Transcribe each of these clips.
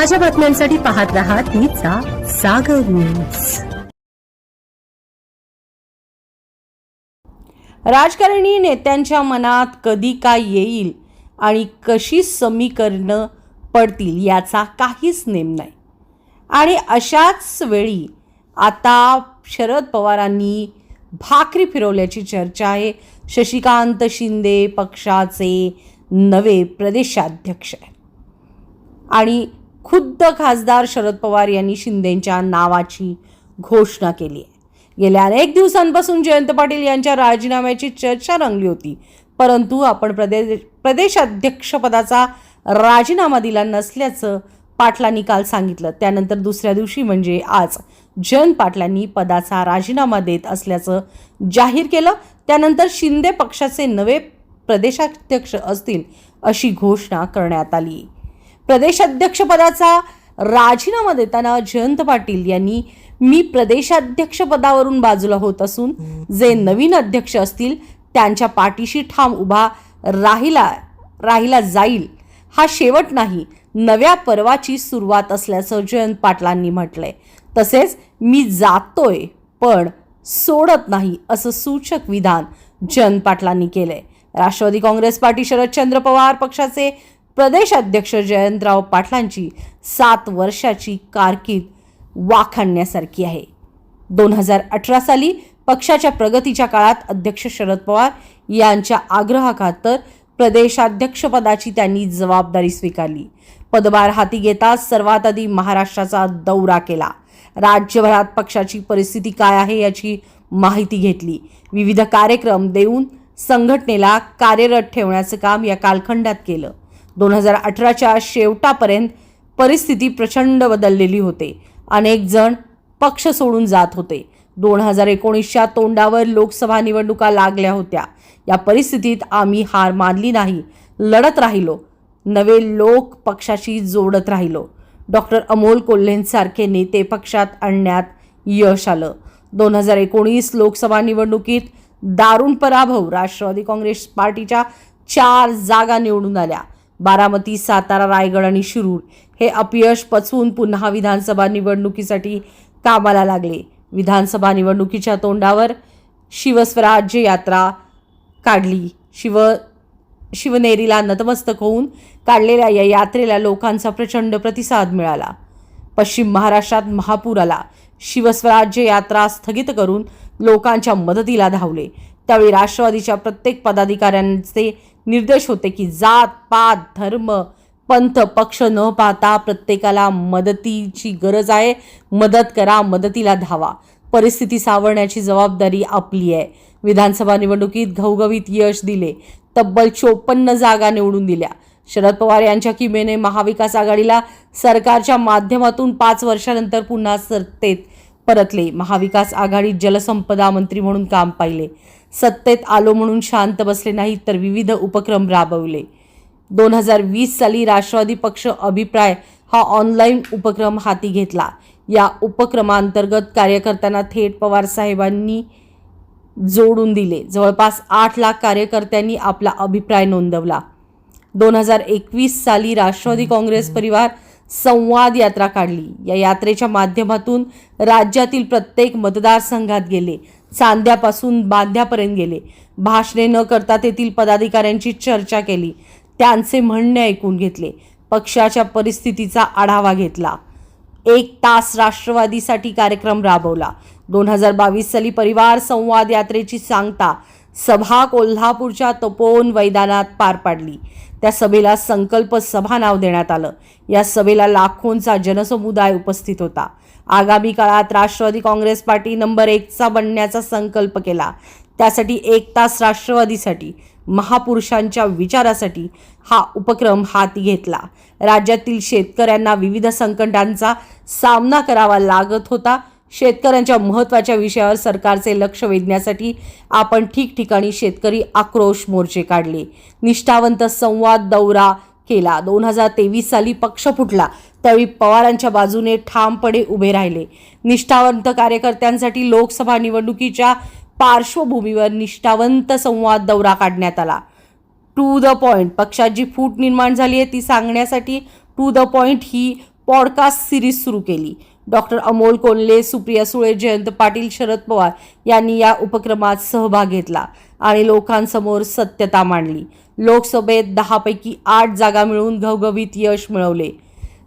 ताज्या बातम्यांसाठी पाहत रहा तिचा सागर न्यूज. राजकारणी नेत्यांच्या मनात कधी काय येईल आणि कशी समीकरणं पडतील याचा काहीच नेम नाही. आणि अशाच वेळी आता शरद पवारांनी भाकरी फिरवल्याची चर्चा आहे. शशिकांत शिंदे पक्षाचे नवे प्रदेशाध्यक्ष आहेत. आणि खुद्द खासदार शरद पवार यांनी शिंदेच्या नावाची घोषणा केली आहे. गेल्या अनेक दिवसांपासून जयंत पाटील यांच्या राजीनाम्याची चर्चा रंगली होती. परंतु आपण प्रदेश प्रदेशाध्यक्षपदाचा राजीनामा दिला नसल्याचं पाटलांनी काल सांगितलं. त्यानंतर दुसऱ्या दिवशी म्हणजे आज जयंत पाटलांनी पदाचा राजीनामा देत असल्याचं जाहीर केलं. त्यानंतर शिंदे पक्षाचे नवे प्रदेशाध्यक्ष असतील अशी घोषणा करण्यात आली. प्रदेशाध्यक्षपदाचा राजीनामा देताना जयंत पाटील यांनी मी प्रदेशाध्यक्षपदावरून बाजूला होत असून जे नवीन अध्यक्ष असतील त्यांच्या पाठीशी ठाम उभा राहिला राहिला जाईल. हा शेवट नाही नव्या पर्वाची सुरुवात असल्याचं जयंत पाटलांनी म्हटलंय. तसेच मी जातोय पण सोडत नाही असं सूचक विधान जयंत पाटलांनी केलंय. राष्ट्रवादी काँग्रेस पार्टी शरदचंद्र पवार पक्षाचे प्रदेशाध्यक्ष जयंतराव पाटलांची सात वर्षाची कारकीर्द वाखाणण्यासारखी आहे. दोन हजार अठरा साली पक्षाच्या प्रगतीच्या काळात अध्यक्ष शरद पवार यांच्या आग्रहाखातर प्रदेशाध्यक्षपदाची त्यांनी जबाबदारी स्वीकारली. पदभार हाती घेताच सर्वात आधी महाराष्ट्राचा दौरा केला. राज्यभरात पक्षाची परिस्थिती काय आहे याची माहिती घेतली. विविध कार्यक्रम देऊन संघटनेला कार्यरत ठेवण्याचं काम या कालखंडात केलं. दोन हजार अठराच्या शेवटापर्यंत परिस्थिती प्रचंड बदललेली होते. अनेक जण पक्ष सोडून जात होते. दोन हजार एकोणीसच्या तोंडावर लोकसभा निवडणुका लागल्या होत्या. या परिस्थितीत आम्ही हार मानली नाही लढत राहिलो. नवे लोक पक्षाशी जोडत राहिलो. डॉक्टर अमोल कोल्हेंसारखे नेते पक्षात आणण्यात यश आलं. दोन हजार एकोणीस लोकसभा निवडणुकीत दारुण पराभव राष्ट्रवादी काँग्रेस पार्टीच्या चार जागा निवडून आल्या. बारामती सातारा रायगड आणि शिरूर हे अपयश पचवून पुन्हा विधानसभा निवडणुकीसाठी कामाला लागले. विधानसभा निवडणुकीच्या तोंडावर शिवस्वराज्य यात्रा काढली. शिव शिवनेरीला नतमस्तक होऊन काढलेल्या या यात्रेला लोकांचा प्रचंड प्रतिसाद मिळाला. पश्चिम महाराष्ट्रात महापूर आला शिवस्वराज्य यात्रा स्थगित करून लोकांच्या मदतीला धावले. त्यावेळी राष्ट्रवादीच्या प्रत्येक पदाधिकाऱ्यांचे निर्देश होते की जात पात धर्म पंथ पक्ष न पाहता प्रत्येकाला मदतीची गरज आहे. मदत करा मदतीला धावा. परिस्थिती सावरण्याची जबाबदारी आपली आहे. विधानसभा निवडणुकीत घवघवीत यश दिले. तब्बल चोपन्न जागा निवडून दिल्या. शरद पवार यांच्या किमेने महाविकास आघाडीला सरकारच्या माध्यमातून पाच वर्षानंतर पुन्हा सत्तेत परतले. महाविकास आघाडीत जलसंपदा मंत्री म्हणून काम पाहिले. सत्तेत आलो म्हणून शांत बसले नाहीत तर विविध उपक्रम राबवले. दोन हजार वीस साली राष्ट्रवादी पक्ष अभिप्राय हा ऑनलाईन उपक्रम हाती घेतला. या उपक्रमांतर्गत कार्यकर्त्यांना थेट पवार साहेबांनी जोडून दिले. जवळपास आठ लाख कार्यकर्त्यांनी आपला अभिप्राय नोंदवला. दोन हजार एकवीस साली राष्ट्रवादी काँग्रेस परिवार संवाद यात्रा काढली. या यात्रेच्या माध्यमातून राज्यातील प्रत्येक मतदारसंघात गेले. चांद्यापासून बांध्यापर्यंत गेले. भाषणे न करता तेथील पदाधिकाऱ्यांची चर्चा केली. त्यांचे म्हणणे ऐकून घेतले. पक्षाच्या परिस्थितीचा आढावा घेतला. एक तास राष्ट्रवादीसाठी कार्यक्रम राबवला. दोन हजार बावीस साली परिवार संवाद यात्रेची सांगता सभा कोल्हापूरच्या तपोवन मैदानात पार पाडली. त्या सभेला संकल्प सभा नाव देण्यात आलं. या सभेला लाखोंचा जनसमुदाय उपस्थित होता. आगामी काळात राष्ट्रवादी काँग्रेस पार्टी नंबर एकचा बनण्याचा संकल्प केला. त्यासाठी एक तास राष्ट्रवादीसाठी महापुरुषांच्या विचारासाठी हा उपक्रम हाती घेतला. राज्यातील शेतकऱ्यांना विविध संकटांचा सामना करावा लागत होता. शेतकऱ्यांच्या महत्त्वाच्या विषयावर सरकारचे लक्ष वेधण्यासाठी आपण ठिकठिकाणी शेतकरी आक्रोश मोर्चे काढले. निष्ठावंत संवाद दौरा केला. दोन हजार तेवीस साली पक्ष फुटला त्यावेळी पवारांच्या बाजूने ठामपणे उभे राहिले. निष्ठावंत कार्यकर्त्यांसाठी लोकसभा निवडणुकीच्या पार्श्वभूमीवर निष्ठावंत संवाद दौरा काढण्यात आला. टू द पॉईंट पक्षात जी फूट निर्माण झाली आहे ती सांगण्यासाठी टू द पॉईंट ही पॉडकास्ट सिरीज सुरू केली. डॉक्टर अमोल कोल्हे सुप्रिया सुळे जयंत पाटील शरद पवार यांनी या उपक्रमात सहभाग घेतला आणि लोकांसमोर सत्यता मांडली. लोकसभेत दहापैकी आठ जागा मिळवून घवघवीत यश मिळवले.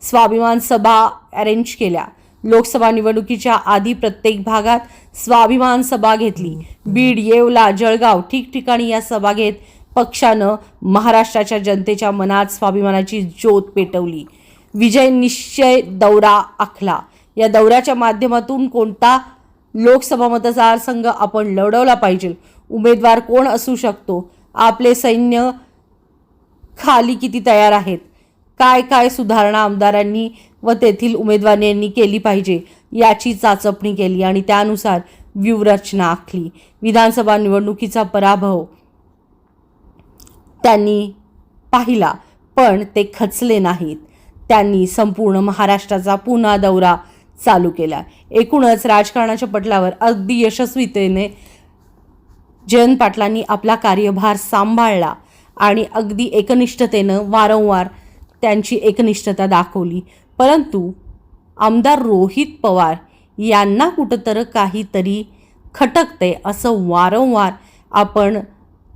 स्वाभिमान सभा अरेंज केल्या. लोकसभा निवडणुकीच्या आधी प्रत्येक भागात स्वाभिमान सभा घेतली. बीड येवला जळगाव ठिकठिकाणी या सभा घेत पक्षानं महाराष्ट्राच्या जनतेच्या मनात स्वाभिमानाची ज्योत पेटवली. विजय निश्चय दौरा आखला. या दौऱ्याच्या माध्यमातून कोणता लोकसभा मतदारसंघ आपण लढवला पाहिजे? उमेदवार कोण असू शकतो? आपले सैन्य खाली किती तयार आहेत? काय काय सुधारणा आमदारांनी व तेथील उमेदवारांनी केली पाहिजे? याची चाचपणी केली आणि त्यानुसार व्यूहरचना आखली. विधानसभा निवडणुकीचा पराभव त्यांनी पाहिला पण ते खचले नाहीत. त्यांनी संपूर्ण महाराष्ट्राचा पुन्हा दौरा चालू केला एकूणच राजकारणाच्या पटलावर अगदी यशस्वीतेने जयंत पाटलांनी आपला कार्यभार सांभाळला आणि अगदी एकनिष्ठतेनं वारंवार त्यांची एकनिष्ठता दाखवली. परंतु आमदार रोहित पवार यांना कुठंतर काहीतरी खटकते असं वारंवार आपण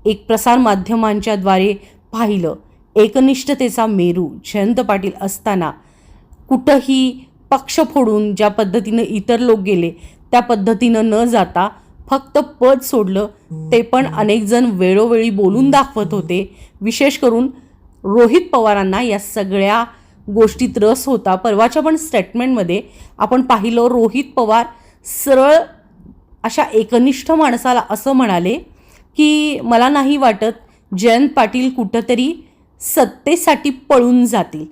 एक प्रसारमाध्यमांच्याद्वारे पाहिलं. एकनिष्ठतेचा मेरू जयंत पाटील असताना कुठंही पक्ष फोडून ज्या पद्धतीनं इतर लोक गेले त्या पद्धतीनं न जाता फक्त पद सोडलं ते पण अनेकजण वेळोवेळी बोलून दाखवत होते. विशेष करून रोहित पवारांना या सगळ्या गोष्टीत रस होता. परवाच्या पण स्टेटमेंटमध्ये आपण पाहिलं रोहित पवार सरळ अशा एकनिष्ठ माणसाला असं म्हणाले की मला नाही वाटत जयंत पाटील कुठंतरी सत्तेसाठी पळून जातील.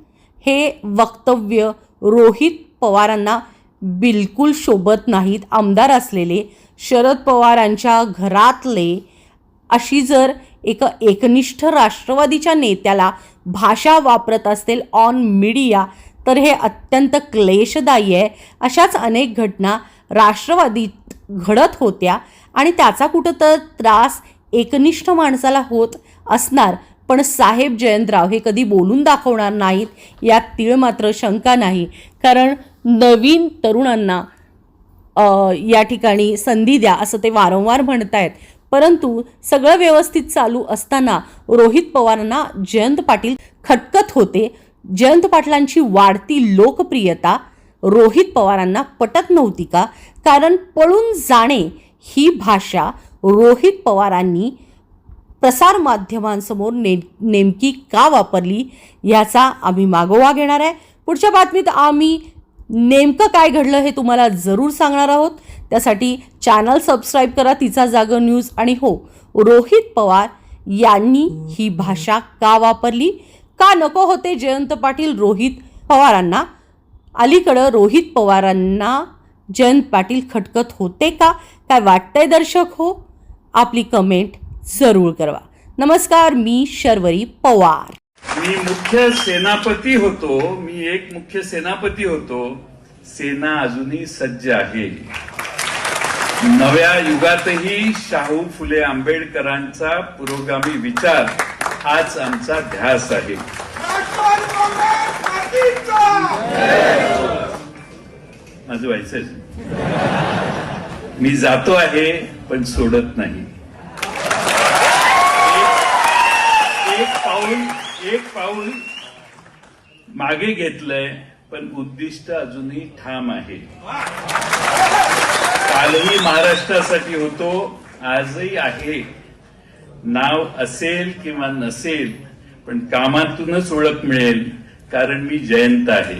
हे वक्तव्य रोहित पवारांना बिलकुल शोभत नाहीत. आमदार असलेले शरद पवारांच्या घरातले अशी जर एका एकनिष्ठ राष्ट्रवादीच्या नेत्याला भाषा वापरत असतील ऑन मीडिया तर हे अत्यंत क्लेशदायी आहे. अशाच अनेक घटना राष्ट्रवादीत घडत होत्या आणि त्याचा कुठं तर त्रास एकनिष्ठ माणसाला होत असणार. पण साहेब जयंतराव हे कधी बोलून दाखवणार नाहीत यात तीळ मात्र शंका नाही. कारण नवीन तरुणांना या ठिकाणी संधी द्या असं ते वारंवार म्हणतायत. परंतु सगळं व्यवस्थित चालू असताना रोहित पवारांना जयंत पाटील खटकत होते. जयंत पाटलांची वाढती लोकप्रियता रोहित पवारांना पटत नव्हती का? कारण पळून जाणे ही भाषा रोहित पवारांनी प्रसारमाध्यमांसमोर ने नेमकी का वापरली याचा आम्ही मागोवा घेणार आहे. पुढच्या बातमीत आम्ही नेमकं काय घडलं हे तुम्हाला जरूर सांगणार आहोत. त्यासाठी चॅनल सबस्क्राईब करा तिचा जागर न्यूज आणि हो रोहित पवार यांनी ही भाषा का वापरली? का नको होते जयंत पाटील रोहित पवारांना? अलीकडं रोहित पवारांना जयंत पाटील खटकत होते का? काय वाटतंय दर्शक हो? आपली कमेंट जरूर करवा. नमस्कार मी शर्वरी पवार. मी मुख्य सेनापती होतो मी एक मुख्य सेनापती होतो. सेना अजूनही सज्ज आहे. नव्या युगातही शाहू फुले आंबेडकरांचा पुरोगामी विचार हाच आमचा ध्यास आहे. माझं व्हायचंच मी जातो आहे पण सोडत नाही एक- एक पाऊल एक पाऊल मागे घेतलंय पण उद्दिष्ट अजूनही ठाम आहे. कालही महाराष्ट्रासाठी होतो आजही आहे. नाव असेल किंवा नसेल पण कामातूनच ओळख मिळेल कारण मी जयंत आहे.